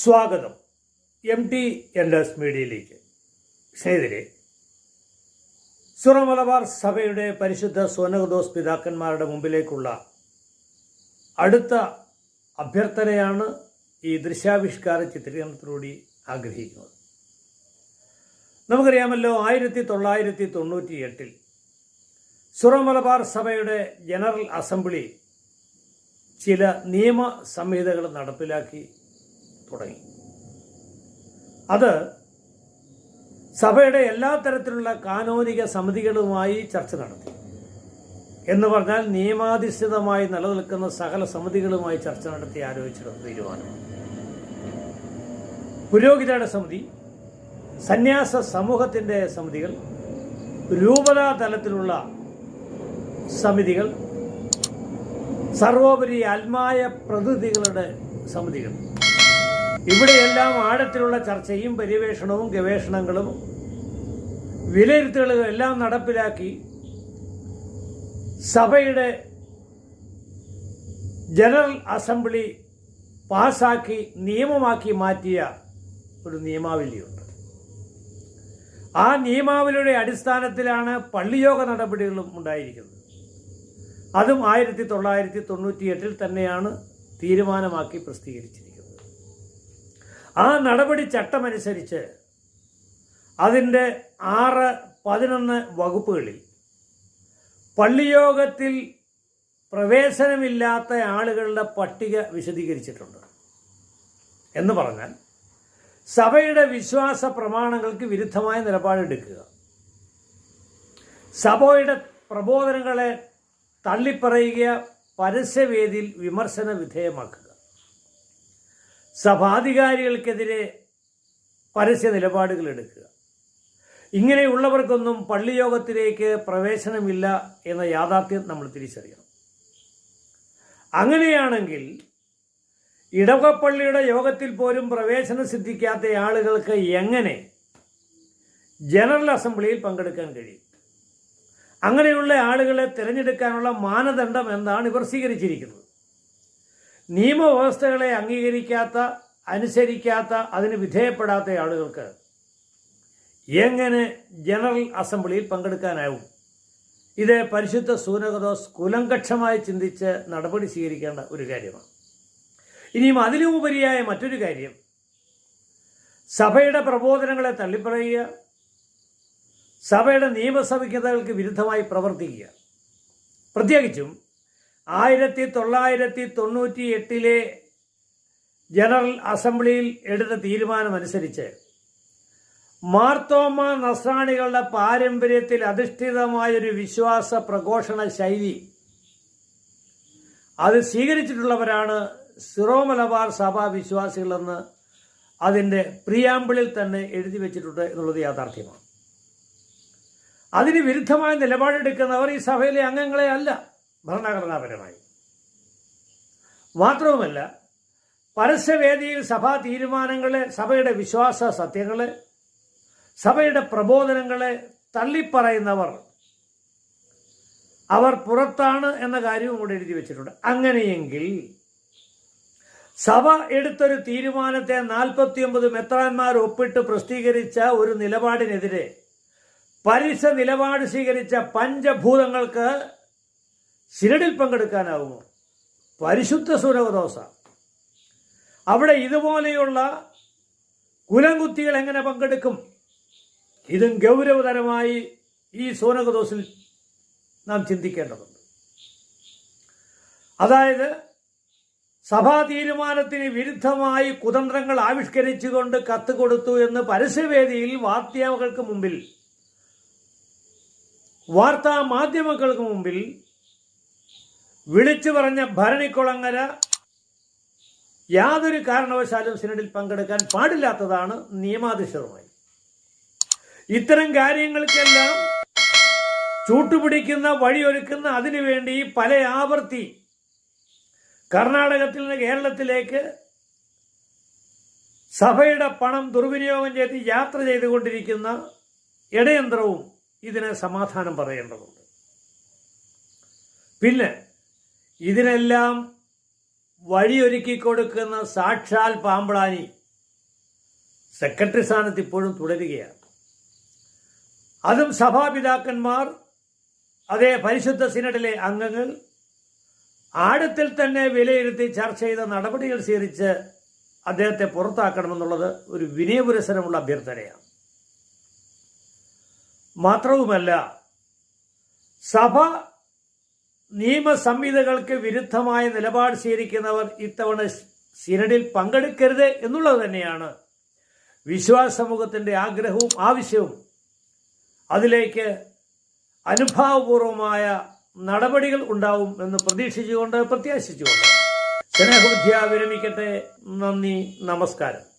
സ്വാഗതം. M T enters മീഡിയയിലേക്ക്. സ്നേഹിതരെ സുറമലബാർ സഭയുടെ പരിശുദ്ധ സോനകദോസ് പിതാക്കന്മാരുടെ മുമ്പിലേക്കുള്ള അടുത്ത അഭ്യർത്ഥനയാണ് ഈ ദൃശ്യാവിഷ്കാര ചിത്രീകരണത്തിലൂടെ ആഗ്രഹിക്കുന്നത്. നമുക്കറിയാമല്ലോ ആയിരത്തി തൊള്ളായിരത്തി തൊണ്ണൂറ്റി എട്ടിൽ സുറമലബാർ സഭയുടെ ജനറൽ അസംബ്ലി ചില നിയമ സംഹിതകൾ നടപ്പിലാക്കി. തുടങ്ങി. അത് സഭയുടെ എല്ലാ തരത്തിലുള്ള കാനോനിക സമിതികളുമായി ചർച്ച നടത്തി. എന്ന് പറഞ്ഞാൽ നിയമാധിഷ്ഠിതമായി നിലനിൽക്കുന്ന സകല സമിതികളുമായി ചർച്ച നടത്തി ആലോചിച്ചിട്ടുള്ള തീരുമാനമാണ് പുരോഹിതയുടെ സമിതി സന്യാസ സമൂഹത്തിന്റെ സമിതികൾ രൂപതാ തലത്തിലുള്ള സമിതികൾ സർവോപരി ആത്മായ പ്രതിനിധികളുടെ സമിതികൾ. ഇവിടെയെല്ലാം ആഴത്തിലുള്ള ചർച്ചയും പര്യവേഷണവും ഗവേഷണങ്ങളും വിലയിരുത്തലുകളും എല്ലാം നടപ്പിലാക്കി സഭയുടെ ജനറൽ അസംബ്ലി പാസാക്കി നിയമമാക്കി മാറ്റിയ ഒരു നിയമാവലിയുണ്ട്. ആ നിയമാവലിയുടെ അടിസ്ഥാനത്തിലാണ് പള്ളിയോഗ നടപടികളും ഉണ്ടായിരിക്കുന്നത്. അതും ആയിരത്തി തൊള്ളായിരത്തി തൊണ്ണൂറ്റി എട്ടിൽ തന്നെയാണ് തീരുമാനമാക്കി പ്രസിദ്ധീകരിച്ചിരിക്കുന്നത്. ആ നടപടി ചട്ടമനുസരിച്ച് അതിന്റെ ആറ് പതിനൊന്ന് വകുപ്പുകളിൽ പള്ളിയോഗത്തിൽ പ്രവേശനമില്ലാത്ത ആളുകളുടെ പട്ടിക വിശദീകരിച്ചിട്ടുണ്ട്. എന്ന് പറഞ്ഞാൽ സഭയുടെ വിശ്വാസ പ്രമാണങ്ങൾക്ക് വിരുദ്ധമായ നിലപാടെടുക്കുക. സഭയുടെ പ്രബോധനങ്ങളെ തള്ളിപ്പറയുക പരസ്യവേദിയിൽ വിമർശന വിധേയമാക്കുക. സഭാധികാരികൾക്കെതിരെ പരസ്യ നിലപാടുകൾ എടുക്കുക. ഇങ്ങനെയുള്ളവർക്കൊന്നും പള്ളിയോഗത്തിലേക്ക് പ്രവേശനമില്ല എന്ന യാഥാർത്ഥ്യം നമ്മൾ തിരിച്ചറിയണം. അങ്ങനെയാണെങ്കിൽ ഇടവകപ്പള്ളിയുടെ യോഗത്തിൽ പോലും പ്രവേശനം സിദ്ധിക്കാത്ത ആളുകൾക്ക് എങ്ങനെ ജനറൽ അസംബ്ലിയിൽ പങ്കെടുക്കാൻ കഴിയും? അങ്ങനെയുള്ള ആളുകളെ തിരഞ്ഞെടുക്കാനുള്ള മാനദണ്ഡം എന്താണ് ഇവർ സ്വീകരിച്ചിരിക്കുന്നത്? നിയമവ്യവസ്ഥകളെ അംഗീകരിക്കാത്ത അനുസരിക്കാത്ത അതിന് വിധേയപ്പെടാത്ത ആളുകൾക്ക് എങ്ങനെ ജനറൽ അസംബ്ലിയിൽ പങ്കെടുക്കാനാവും? ഇത് പരിശുദ്ധ സൂനകദോസ് കുലങ്കക്ഷമായി ചിന്തിച്ച് നടപടി സ്വീകരിക്കേണ്ട ഒരു കാര്യമാണ്. ഇനിയും അതിലുപരിയായ മറ്റൊരു കാര്യം സഭയുടെ പ്രബോധനങ്ങളെ തള്ളിപ്പറയുക സഭയുടെ നിയമസഭയ്ക്കതകൾക്ക് വിരുദ്ധമായി പ്രവർത്തിക്കുക. പ്രത്യേകിച്ചും ആയിരത്തി തൊള്ളായിരത്തി തൊണ്ണൂറ്റി എട്ടിലെ ജനറൽ അസംബ്ലിയിൽ എടുത്ത തീരുമാനമനുസരിച്ച് മാർത്തോമ നസ്രാണികളുടെ പാരമ്പര്യത്തിൽ അധിഷ്ഠിതമായൊരു വിശ്വാസ പ്രഘോഷണ ശൈലി അത് സ്വീകരിച്ചിട്ടുള്ളവരാണ് സിറോ മലബാർ സഭാ വിശ്വാസികളെന്ന് അതിന്റെ പ്രിയാമ്പിളിൽ തന്നെ എഴുതി വെച്ചിട്ടുണ്ട് എന്നുള്ളത് യാഥാർത്ഥ്യമാണ്. അതിന് വിരുദ്ധമായ നിലപാടെടുക്കുന്നവർ ഈ സഭയിലെ അംഗങ്ങളെ അല്ല. ഭരണഘടനാപരമായി. മാത്രവുമല്ല പരസ്യവേദിയിൽ സഭാ തീരുമാനങ്ങളെ സഭയുടെ വിശ്വാസ സത്യങ്ങളെ സഭയുടെ പ്രബോധനങ്ങളെ തള്ളിപ്പറയുന്നവർ അവർ പുറത്താണ് എന്ന കാര്യവും കൂടെ എഴുതി വെച്ചിട്ടുണ്ട്. അങ്ങനെയെങ്കിൽ സഭ എടുത്തൊരു തീരുമാനത്തെ നാൽപ്പത്തിയൊമ്പത് മെത്രാന്മാർ ഒപ്പിട്ട് പ്രസിദ്ധീകരിച്ച ഒരു നിലപാടിനെതിരെ പലിശ നിലപാട് സ്വീകരിച്ച പഞ്ചഭൂതങ്ങൾക്ക് സിനഡിൽ പങ്കെടുക്കാനാവുമോ? പരിശുദ്ധ സുരവദോസ അവിടെ ഇതുപോലെയുള്ള കുലംകുത്തികൾ എങ്ങനെ പങ്കെടുക്കും? ഇതും ഗൗരവതരമായി ഈ സോനകദോസിൽ നാം ചിന്തിക്കേണ്ടതുണ്ട്. അതായത് സഭാ തീരുമാനത്തിന് വിരുദ്ധമായി കുതന്ത്രങ്ങൾ ആവിഷ്കരിച്ചുകൊണ്ട് കത്ത് കൊടുത്തു എന്ന് പരസ്യവേദിയിൽ വാർത്തകൾക്ക് മുമ്പിൽ വാർത്താ മാധ്യമങ്ങൾക്ക് മുമ്പിൽ വിളിച്ചു പറഞ്ഞ ഭരണിക്കുളങ്ങര യാതൊരു കാരണവശാലും സിനഡിൽ പങ്കെടുക്കാൻ പാടില്ലാത്തതാണ് നിയമാധിഷ്ഠിതമായി. ഇത്തരം കാര്യങ്ങൾക്കെല്ലാം ചൂട്ടുപിടിക്കുന്ന വഴിയൊരുക്കുന്ന അതിനുവേണ്ടി പല ആവർത്തി കർണാടകത്തിൽ നിന്ന് കേരളത്തിലേക്ക് സഭയുടെ പണം ദുർവിനിയോഗം ചെയ്ത് യാത്ര ചെയ്തുകൊണ്ടിരിക്കുന്ന ഇടയന്ത്രവും ഇതിന് സമാധാനം പറയേണ്ടതുണ്ട്. പിന്നെ ഇതിനെല്ലാം വഴിയൊരുക്കി കൊടുക്കുന്ന സാക്ഷാൽ പാമ്പളാനി സെക്രട്ടറി സ്ഥാനത്ത് ഇപ്പോഴും തുടരുകയാണ്. അതും സഭാപിതാക്കന്മാർ അതേ പരിശുദ്ധ സിനഡിലെ അംഗങ്ങൾ ആഴത്തിൽ തന്നെ വിലയിരുത്തി ചർച്ച ചെയ്ത നടപടികൾ സ്വീകരിച്ച് അദ്ദേഹത്തെ പുറത്താക്കണമെന്നുള്ളത് ഒരു വിനയപുരസരമുള്ള അഭ്യർത്ഥനയാണ്. മാത്രവുമല്ല സഭ നിയമസംഹിതകൾക്ക് വിരുദ്ധമായ നിലപാട് സ്വീകരിക്കുന്നവർ ഇത്തവണ സിനഡിൽ പങ്കെടുക്കരുത് എന്നുള്ളത് തന്നെയാണ്. വിശ്വാസ സമൂഹത്തിന്റെ ആഗ്രഹവും ആവശ്യവും. അതിലേക്ക് അനുഭാവപൂർവമായ നടപടികൾ ഉണ്ടാവും എന്ന് പ്രതീക്ഷിച്ചുകൊണ്ട് പ്രത്യാശിച്ചുകൊണ്ട്. സ്നേഹബുദ്ധിയ വിരമിക്കട്ടെ. നന്ദി. നമസ്കാരം.